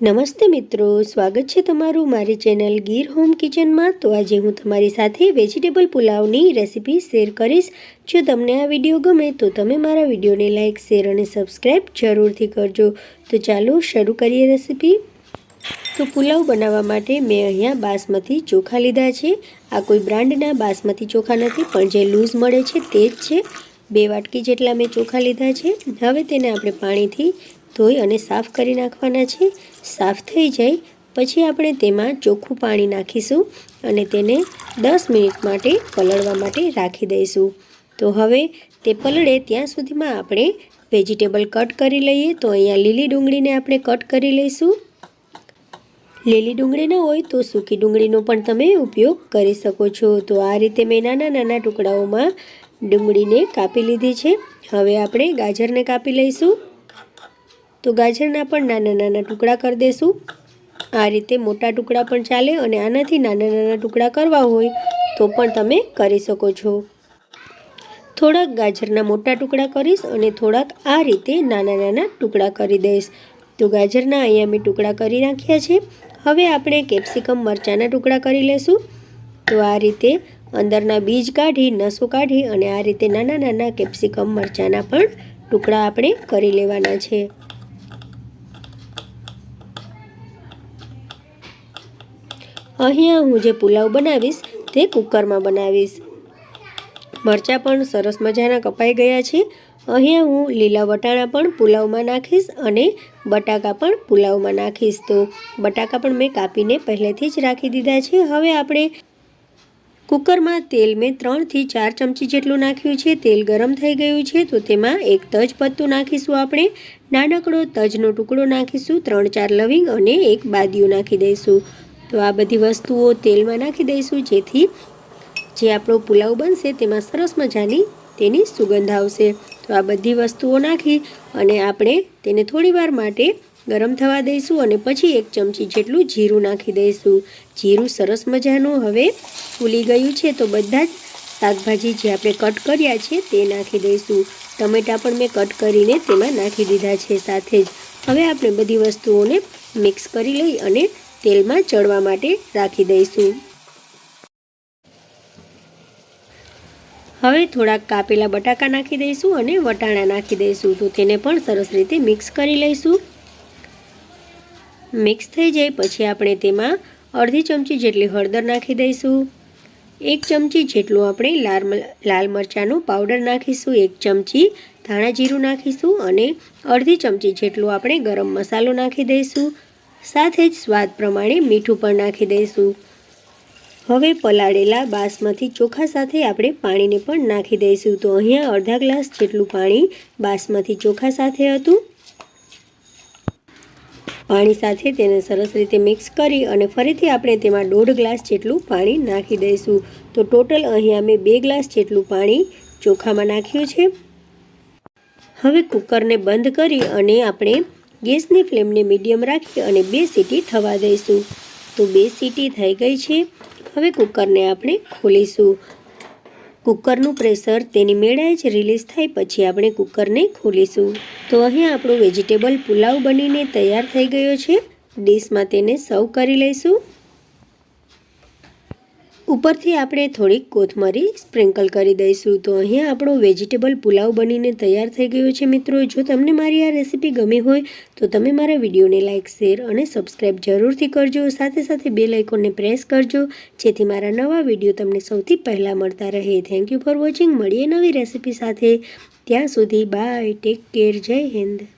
નમસ્તે મિત્રો, સ્વાગત છે તમારું મારી ચેનલ ગીર હોમ કિચનમાં. તો આજે હું તમારી સાથે વેજીટેબલ પુલાવની રેસીપી શેર કરીશ. જો તમને આ વીડિયો ગમે તો તમે મારા વિડીયોને લાઇક શેર અને સબસ્ક્રાઈબ જરૂરથી કરજો. તો ચાલો શરૂ કરીએ રેસીપી. તો પુલાવ બનાવવા માટે મેં અહીંયા બાસમતી ચોખા લીધા છે. આ કોઈ બ્રાન્ડના બાસમતી ચોખા નથી, પણ જે લૂઝ મળે છે તે જ છે. બે વાટકી જેટલા મેં ચોખા લીધા છે. હવે તેને આપણે પાણીથી ધોઈ અને સાફ કરી નાખવાના છે. સાફ થઈ જાય પછી આપણે તેમાં ચોખ્ખું પાણી નાખીશું અને તેને દસ મિનિટ માટે પલળવા માટે રાખી દઈશું. તો હવે તે પલળે ત્યાં સુધીમાં આપણે વેજીટેબલ કટ કરી લઈએ. તો અહીંયા લીલી ડુંગળીને આપણે કટ કરી લઈશું. લીલી ડુંગળી ન હોય તો સૂકી ડુંગળીનો પણ તમે ઉપયોગ કરી શકો છો. તો આ રીતે મેં નાના નાના ટુકડાઓમાં ડુંગળીને કાપી લીધી છે. હવે આપણે ગાજરને કાપી લઈશું. તો ગાજરના પણ નાના નાના ટુકડા કરી દઈશું આ રીતે મોટા ટુકડા પણ ચાલે અને આનાથી નાના નાના ટુકડા કરવા હોય તો પણ તમે કરી શકો છો. થોડાક ગાજરના મોટા ટુકડા કરીશ અને થોડાક આ રીતે નાના નાના ટુકડા કરી દઈશ. તો ગાજરના અહીંયા મેં ટુકડા કરી નાખ્યા છે. હવે આપણે કેપ્સિકમ મરચાંના ટુકડા કરી લેશું. તો આ રીતે અંદરના બીજ કાઢી, નસો કાઢી અને આ રીતે નાના નાના કેપ્સિકમ મરચાંના પણ ટુકડા આપણે કરી લેવાના છે. અહીંયા હું જે પુલાવ બનાવીશ તે કુકરમાં બનાવીશ. મરચાં પણ સરસ મજાના કપાઈ ગયા છે. અહીંયા હું લીલા વટાણા પણ પુલાવમાં નાખીશ અને બટાકા પણ પુલાવમાં નાખીશ. તો બટાકા પણ મેં કાપીને પહેલેથી જ રાખી દીધા છે. હવે આપણે કુકરમાં તેલ મેં ત્રણથી ચાર ચમચી જેટલું નાખ્યું છે. તેલ ગરમ થઈ ગયું છે. તો તેમાં એક તજ પત્તું નાખીશું આપણે. નાનકડો તજનો ટુકડો નાખીશું. ત્રણ ચાર લવિંગ અને એક બાદિયું નાખી દઈશું. તો આ બધી વસ્તુઓ તેલમાં નાખી દઈશું, જેથી જે આપણો પુલાવ બનશે તેમાં સરસ મજાની તેની સુગંધ આવશે. તો આ બધી વસ્તુઓ નાખી અને આપણે તેને થોડીવાર માટે ગરમ થવા દઈશું અને પછી એક ચમચી જેટલું જીરું નાખી દઈશું. જીરું સરસ મજાનું હવે ફૂલી ગયું છે, તો બધા જ શાકભાજી જે આપણે કટ કર્યા છે તે નાખી દઈશું. ટમેટાં પણ મેં કટ કરીને તેમાં નાખી દીધા છે સાથે જ. હવે આપણે બધી વસ્તુઓને મિક્સ કરી લઈ અને તેલમાં ચડવા માટે રાખી દઈશું. હવે થોડાક કાપેલા બટાકા નાખી દઈશું અને વટાણા નાખી દઈશું. તો તેને પણ સરસ રીતે મિક્સ કરી લઈશું. મિક્સ થઈ જાય પછી આપણે તેમાં અડધી ચમચી જેટલી હળદર નાખી દઈશું. એક ચમચી જેટલું આપણે લાલ લાલ મરચાંનો પાવડર નાખીશું. એક ચમચી ધાણા જીરું નાખીશું અને અડધી ચમચી જેટલું આપણે ગરમ મસાલો નાખી દઈશું. સાથે જ સ્વાદ પ્રમાણે મીઠું પણ નાખી દઈશું. હવે પલાળેલા બાસમાંથી ચોખા સાથે આપણે પાણીને પણ નાખી દઈશું. તો અહીંયા અડધા ગ્લાસ જેટલું પાણી બાસમતી ચોખા સાથે હતું. પાણી સાથે તેને સરસ રીતે મિક્સ કરી અને ફરીથી આપણે તેમાં દોઢ ગ્લાસ જેટલું પાણી નાખી દઈશું. તો ટોટલ અહીંયા મેં બે ગ્લાસ જેટલું પાણી ચોખામાં નાખ્યું છે. હવે કુકરને બંધ કરી અને આપણે ગેસની ફ્લેમને મીડિયમ રાખી અને બે સીટી થવા દઈશું. તો બે સીટી થઈ ગઈ છે. હવે કુકરને આપણે ખોલીશું. કુકરનું પ્રેશર તેની મેળાએ જ રિલીઝ થાય પછી આપણે કુકરને ખોલીશું. તો અહીં આપણું વેજીટેબલ પુલાવ બનીને તૈયાર થઈ ગયો છે. ડીશમાં તેને સર્વ કરી લઈશું. ઉપરથી આપણે થોડીક કોથમરી સ્પ્રિંકલ કરી દઈશું. તો અહીંયા આપણો વેજીટેબલ પુલાવ બનીને તૈયાર થઈ ગયો છે મિત્રો. જો તમને મારી આ રેસીપી ગમી હોય, તો તમે મારા વિડીયોને લાઇક શેર અને સબસ્ક્રાઈબ જરૂરથી કરજો. સાથે સાથે બે લાઇકોને પ્રેસ કરજો, જેથી મારા નવા વીડિયો તમને સૌથી પહેલાં મળતા રહે. થેન્ક યુ ફોર વોચિંગ મળીએ નવી રેસીપી સાથે. ત્યાં સુધી બાય ટેક કેર જય હિન્દ.